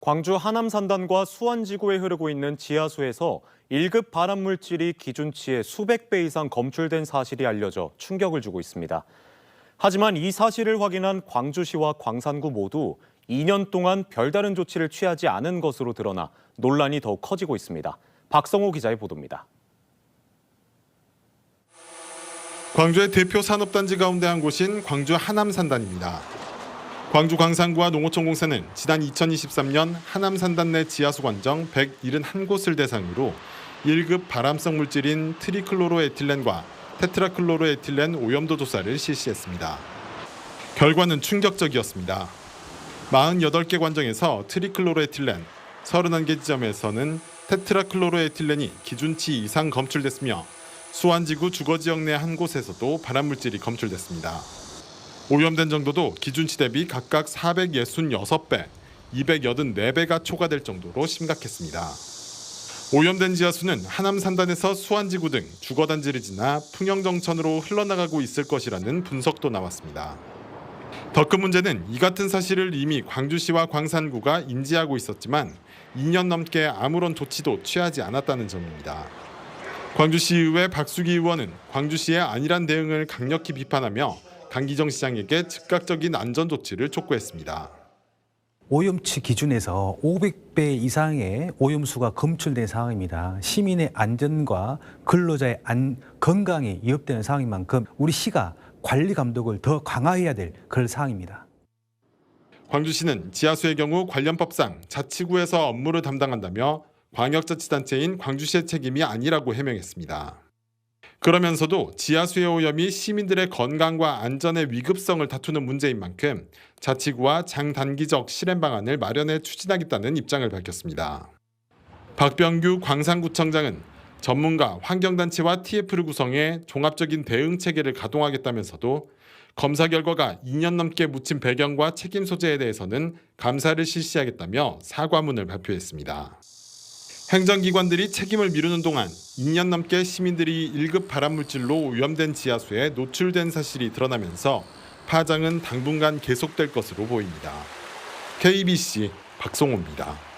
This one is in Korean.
광주 하남산단과 수원지구에 흐르고 있는 지하수에서 1급 발암물질이 기준치의 수백 배 이상 검출된 사실이 알려져 충격을 주고 있습니다. 하지만 이 사실을 확인한 광주시와 광산구 모두 2년 동안 별다른 조치를 취하지 않은 것으로 드러나 논란이 더욱 커지고 있습니다. 박성호 기자의 보도입니다. 광주의 대표 산업단지 가운데 한 곳인 광주 하남산단입니다. 광주 광산구와 농어촌공사는 지난 2023년 하남 산단 내 지하수 관정 171곳을 대상으로 1급 발암성 물질인 트리클로로에틸렌과 테트라클로로에틸렌 오염도 조사를 실시했습니다. 결과는 충격적이었습니다. 48개 관정에서 트리클로로에틸렌, 31개 지점에서는 테트라클로로에틸렌이 기준치 이상 검출됐으며 수완지구 주거지역 내 한 곳에서도 발암물질이 검출됐습니다. 오염된 정도도 기준치 대비 각각 466배, 284배가 초과될 정도로 심각했습니다. 오염된 지하수는 하남 산단에서 수완지구 등 주거단지를 지나 풍영정천으로 흘러나가고 있을 것이라는 분석도 나왔습니다. 더 큰 문제는 이 같은 사실을 이미 광주시와 광산구가 인지하고 있었지만 2년 넘게 아무런 조치도 취하지 않았다는 점입니다. 광주시의회 박수기 의원은 광주시의 안일한 대응을 강력히 비판하며 강기정 시장에게 즉각적인 안전 조치를 촉구했습니다. 오염치 기준에서 500배 이상의 오염수가 검출된 상황입니다. 시민의 안전과 근로자의 안, 건강이 위협되는 상황인 만큼 우리 시가 관리 감독을 더 강화해야 될 그런 상황입니다. 광주시는 지하수의 경우 관련 법상 자치구에서 업무를 담당한다며 광역자치단체인 광주시의 책임이 아니라고 해명했습니다. 그러면서도 지하수의 오염이 시민들의 건강과 안전의 위급성을 다투는 문제인 만큼 자치구와 장단기적 실행 방안을 마련해 추진하겠다는 입장을 밝혔습니다. 박병규 광산구청장은 전문가, 환경단체와 TF를 구성해 종합적인 대응 체계를 가동하겠다면서도 검사 결과가 2년 넘게 묻힌 배경과 책임 소재에 대해서는 감사를 실시하겠다며 사과문을 발표했습니다. 행정기관들이 책임을 미루는 동안 2년 넘게 시민들이 1급 발암물질로 오염된 지하수에 노출된 사실이 드러나면서 파장은 당분간 계속될 것으로 보입니다. KBC 박송호입니다.